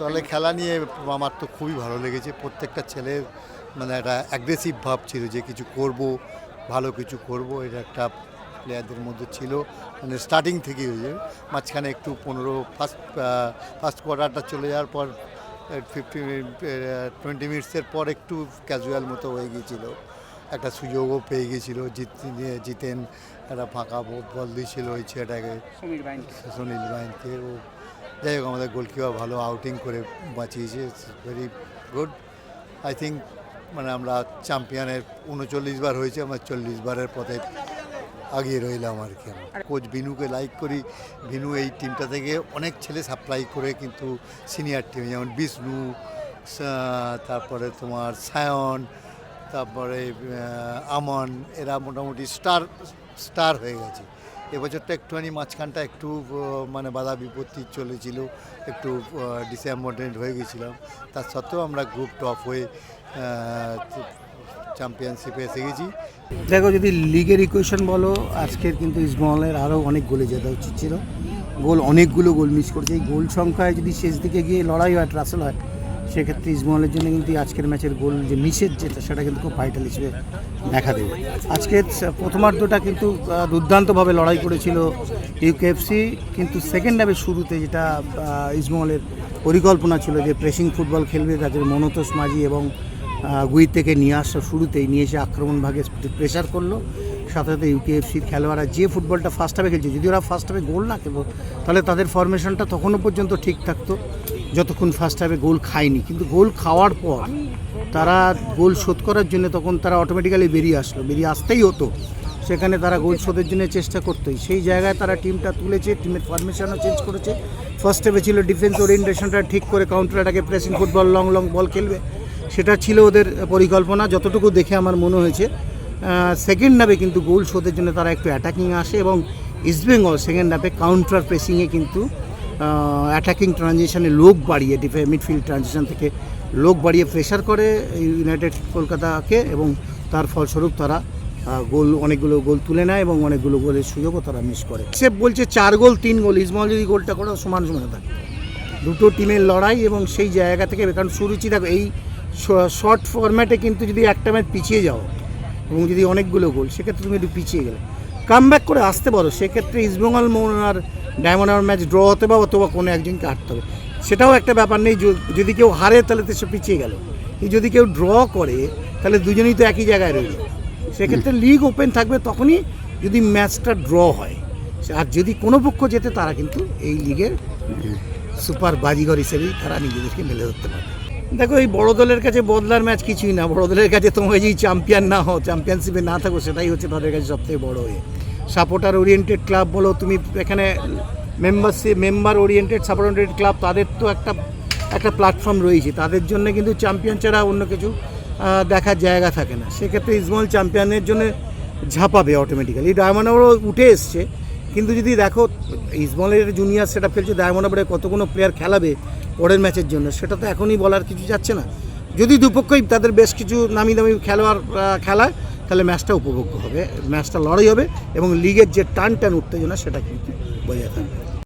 দলে খেলা নিয়ে আমার তো খুবই ভালো লেগেছে। প্রত্যেকটা ছেলের মানে একটা অ্যাগ্রেসিভ ভাব ছিল যে কিছু করব ভালো কিছু করব এটা একটা প্লেয়ারদের মধ্যে ছিল। মানে স্টার্টিং থেকেই হয়েছে মাঝখানে একটু পনেরো ফার্স্ট ফার্স্ট কোয়ার্টারটা চলে যাওয়ার পর ফিফটি টোয়েন্টি মিনিটসের পর একটু ক্যাজুয়াল মতো হয়ে গিয়েছিল। একটা সুযোগও পেয়ে গিয়েছিল জিত জিতেন। একটা ফাঁকা বল দিয়েছিল ওই ছেলেটাকে। সুনীল বাইনকে ও যাই হোক, আমাদের গোলকিপার ভালো আউটিং করে বাঁচিয়েছে ভেরি গুড আই থিঙ্ক মানে আমরা চ্যাম্পিয়নের উনচল্লিশ বার হয়েছে, আমরা চল্লিশ বারের পথে আগিয়ে রইলাম আর কি কোচ বিনুকে লাইক করি বিনু এই টিমটা থেকে অনেক ছেলে সাপ্লাই করে, কিন্তু সিনিয়র টিম যেমন বিষ্ণু তারপরে তোমার সায়ন, তারপরে আমন, এরা মোটামুটি স্টার স্টার হয়ে গেছে। এবছরটা একটুখানি মাঝখানটা একটু মানে বাধা বিপত্তি চলেছিল, একটু ডিসঅ্যাপয়েন্টেড হয়ে গেছিলাম। তার সত্ত্বেও আমরা গ্রুপ টপ হয়ে চ্যাম্পিয়নশিপে এসে গেছি। দেখো, যদি লিগের ইকুয়েশন বলো, আজকের কিন্তু ইসমলের আরও অনেক গোলে যেতে উচিত ছিল। গোল, অনেকগুলো গোল মিস করেছে। এই গোল সংখ্যায় যদি শেষ দিকে গিয়ে লড়াই হয় ট্রাসেল হয় সেক্ষেত্রে ইসমলের জন্য কিন্তু আজকের ম্যাচের গোল যে মিসের যেটা, সেটা কিন্তু খুব ভাইটাল হিসেবে দেখা দেবে। আজকে প্রথমার্ধটা কিন্তু দুর্দান্তভাবে লড়াই করেছিল ইউকেএফসি কিন্তু সেকেন্ড হাফের শুরুতে যেটা ইসমলের পরিকল্পনা ছিল যে প্রেসিং ফুটবল খেলবে, তাদের মনোতোষ মাঝি এবং গুই থেকে নিয়ে আসা শুরুতেই নিয়ে এসে আক্রমণ ভাগে প্রেশার করল। সাথে সাথে ইউকেএফসির খেলোয়াড়রা যে ফুটবলটা ফার্স্ট হাফে খেলছে, যদি ওরা ফার্স্ট হাফে গোল না খেলো, তাহলে তাদের ফরমেশনটা তখনও পর্যন্ত ঠিক থাকতো। যতক্ষণ ফার্স্ট হাফে গোল খায়নি, কিন্তু গোল খাওয়ার পর তারা গোল শোধ করার জন্য তখন তারা অটোমেটিক্যালি বেরিয়ে আসলো, বেরিয়ে আসতেই হতো। সেখানে তারা গোল শোধের জন্য চেষ্টা করতোই। সেই জায়গায় তারা টিমটা তুলেছে টিমের ফরমেশনও চেঞ্জ করেছে। ফার্স্ট হাফে ছিল ডিফেন্স ওরিয়েন্টেশনটা ঠিক করে counter অ্যাটাকে pressing football long long ball খেলবে। সেটা ছিল ওদের পরিকল্পনা, যতটুকু দেখে আমার মনে হয়েছে। সেকেন্ড হাফে কিন্তু গোল শোধের জন্য তারা একটু অ্যাটাকিং আসে এবং ইস্টবেঙ্গল সেকেন্ড হাফে কাউন্টার প্রেসিংয়ে কিন্তু অ্যাটাকিং ট্রানজিশনে লোক বাড়িয়ে ডিফে মিডফিল্ড ট্রানজিশন থেকে লোক বাড়িয়ে প্রেশার করে ইউনাইটেড কলকাতাকে এবং তার ফলস্বরূপ তারা গোল, অনেকগুলো গোল তুলে নেয় এবং অনেকগুলো গোলের সুযোগও তারা মিস করে। সে বলছে চার গোল, তিন গোল, ইসমল যদি গোলটা করে সমান সমান থাকে দুটো টিমের লড়াই এবং সেই জায়গা থেকে, কারণ সুরুচি দেখো, এই শর্ট ফরম্যাটে কিন্তু যদি একটা ম্যাচ পিছিয়ে যাও এবং যদি অনেকগুলো গোল, সেক্ষেত্রে তুমি একটু পিছিয়ে গেলে। কাম করে আসতে পারো, সেক্ষেত্রে ইস্টবেঙ্গল মোহন আর ডায়মন্ড আর ম্যাচ ড্র হতে বা অথবা কোনো একজনকে হারতে হবে। সেটাও একটা ব্যাপার নেই যদি কেউ হারে তাহলে তো সে পিছিয়ে গেল। যদি কেউ ড্র করে, তাহলে দুজনেই তো একই জায়গায় রইল। সেক্ষেত্রে লিগ ওপেন থাকবে তখনই যদি ম্যাচটা ড্র হয়। আর যদি কোনো পক্ষ জেতে, তারা কিন্তু এই লিগের সুপার বাজিঘর হিসেবেই তারা নিজেদেরকে মেলে ধরতে পারে দেখো, এই বড় দলের কাছে বদলার ম্যাচ কিছুই না। বড় দলের কাছে তোমাকে যদি চ্যাম্পিয়ন না হও চ্যাম্পিয়নশিপে না থাকো, সেটাই হচ্ছে তাদের কাছে সবথেকে বড় হয়ে সাপোর্টার ওরিয়েন্টেড ক্লাব বলো, তুমি এখানে membership member oriented support oriented club তাদের তো একটা একটা প্ল্যাটফর্ম রয়েছে। তাদের জন্য কিন্তু চ্যাম্পিয়ন ছাড়া অন্য কিছু দেখার জায়গা থাকে না। সেক্ষেত্রে ইসমল চ্যাম্পিয়নের জন্য ঝাঁপাবে অটোমেটিক্যালি ডায়মন্ড হারবারও উঠে এসছে, কিন্তু যদি দেখো ইসমলের জুনিয়র সেটা খেলছে ডায়মন্ড কত কোনো প্লেয়ার খেলাবে পরের ম্যাচের জন্য, সেটা তো এখনই বলার কিছু যাচ্ছে না। যদি দুপক্ষই তাদের বেশ কিছু নামি দামি খেলোয়াড় খেলায় তাহলে ম্যাচটা উপভোগ্য হবে। ম্যাচটা লড়াই হবে এবং লিগের যে টান টান উত্তেজনা সেটা কিন্তু বজায় থাকবে।